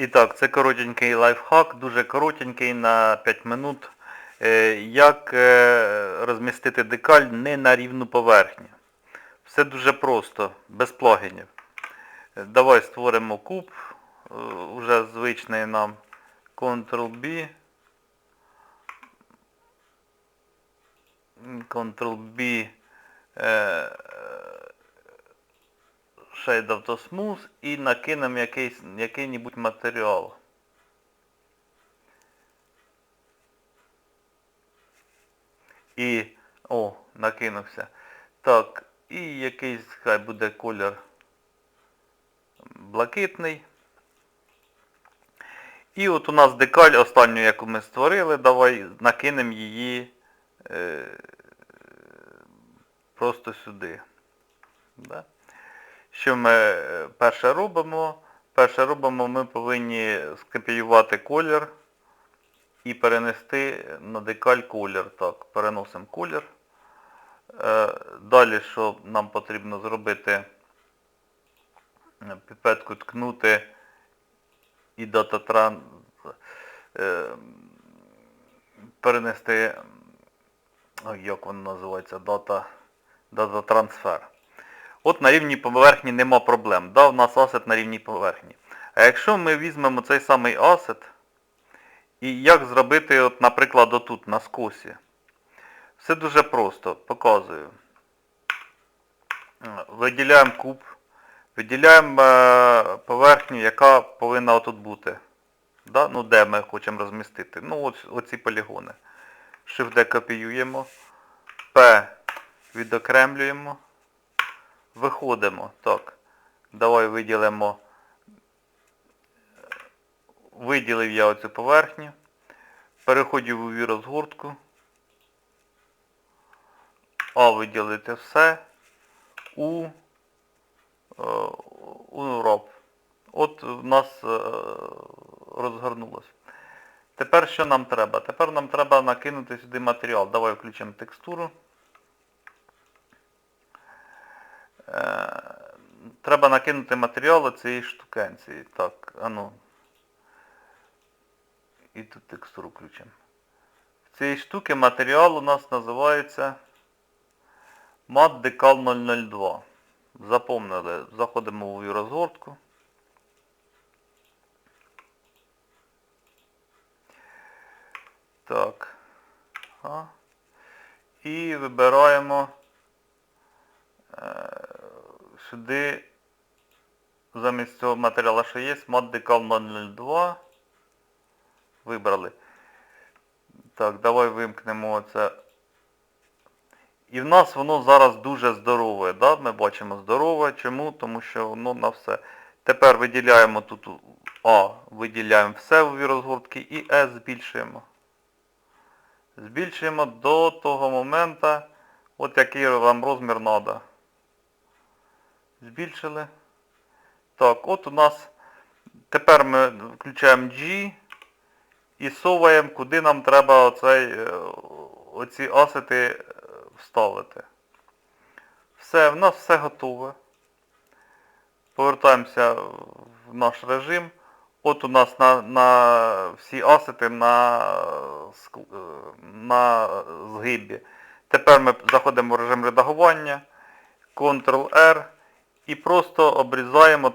І так, це коротенький лайфхак, дуже коротенький на 5 минут. Е, Як е, розмістити декаль не на рівну поверхню. Все дуже просто, без плагінів. Е, Давай створимо куб, вже звичний нам Ctrl-B. Ctrl-B Shade Auto Smooth і накинемо якийсь, який-небудь матеріал. І... О, накинувся. Так, і якийсь хай буде колір блакитний. І от у нас декаль останню, яку ми створили, давай накинемо її е, просто сюди. Да? Що ми е, перше робимо? Перше робимо, ми повинні скопіювати колір і перенести на декаль колір. Так, переносимо колір. Е, Далі, що нам потрібно зробити, піпетку ткнути і дататран е, перенести, як воно називається, дата, дата трансфер. От на рівні поверхні нема проблем. Да, у нас асет на рівні поверхні. А якщо ми візьмемо цей самий асет, і як зробити, от, наприклад, отут, на скосі. Все дуже просто, показую. Виділяємо куб, виділяємо е, поверхню, яка повинна отут бути. Да? Ну, де ми хочемо розмістити. Ну, ось оці полігони. Shift-D копіюємо. P відокремлюємо. Виходимо. Так. Давай виділимо. Виділив я оцю поверхню. Переходжу в UV розгортку. А виділити все. У е, у роб. От в нас е, розгорнулось. Тепер що нам треба? Тепер нам треба накинути сюди матеріал. Давай включимо текстуру. Е, Треба накинути матеріал цієї штукенції. Так, ану. І тут текстуру включимо. В цій штуки матеріал у нас називається Mat Decal 002. Запомнили, заходимо в розгортку. Так. А. І вибираємо е, сюди замість цього матеріалу, що є, Decal 002. Вибрали. Так, давай вимкнемо це. І в нас воно зараз дуже здорове. Да? Ми бачимо здорове. Чому? Тому що воно на все. Тепер виділяємо тут А, виділяємо все в розгортки і С збільшуємо. Збільшуємо до того моменту, от який вам розмір треба. Збільшили. Так, от у нас тепер ми включаємо G і соваємо, куди нам треба оцей, е, оці асети е, вставити. Все, в нас все готове. Повертаємося в наш режим. От у нас на, на всі асети на, е, на згибі. Тепер ми заходимо в режим редагування, Ctrl-R і просто обрізаємо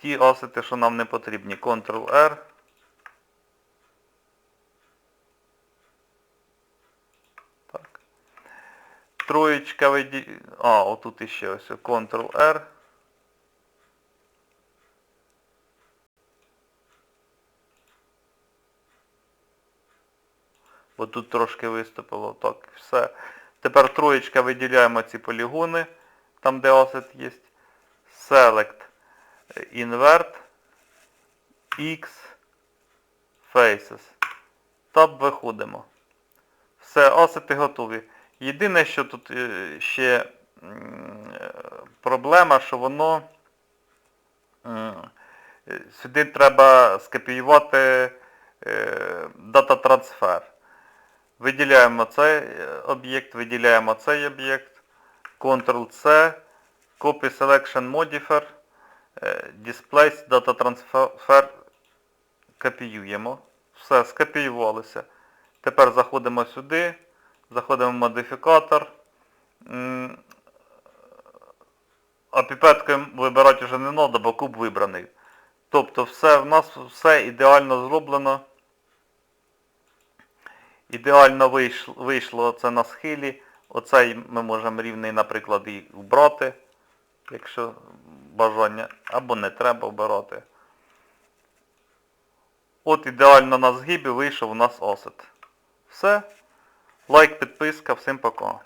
ті асети, що нам не потрібні. Ctrl-R. Так. Троєчка виді... А, отут іще ось. Ctrl-R. Бо тут трошки виступило. Так, все. Тепер троєчка виділяємо ці полігони, там де асет є. Select Invert X Faces. Таб виходимо. Все, асети готові. Єдине, що тут е, ще е, проблема, що воно е, сюди треба скопіювати е, дата трансфер. Виділяємо цей об'єкт, виділяємо цей об'єкт, Ctrl-C, Copy Selection Modifier, е, Displace Data Transfer копіюємо. Все, скопіювалося. Тепер заходимо сюди, заходимо в модифікатор. А піпеткою вибирати вже не треба, бо куб вибраний. Тобто все, в нас все ідеально зроблено. Ідеально вийшло, вийшло це на схилі. Оцей ми можемо рівний, наприклад, і вбрати, якщо бажання, або не треба обирати. От ідеально на згибі вийшов у нас осет. Все. Лайк, підписка, всім пока.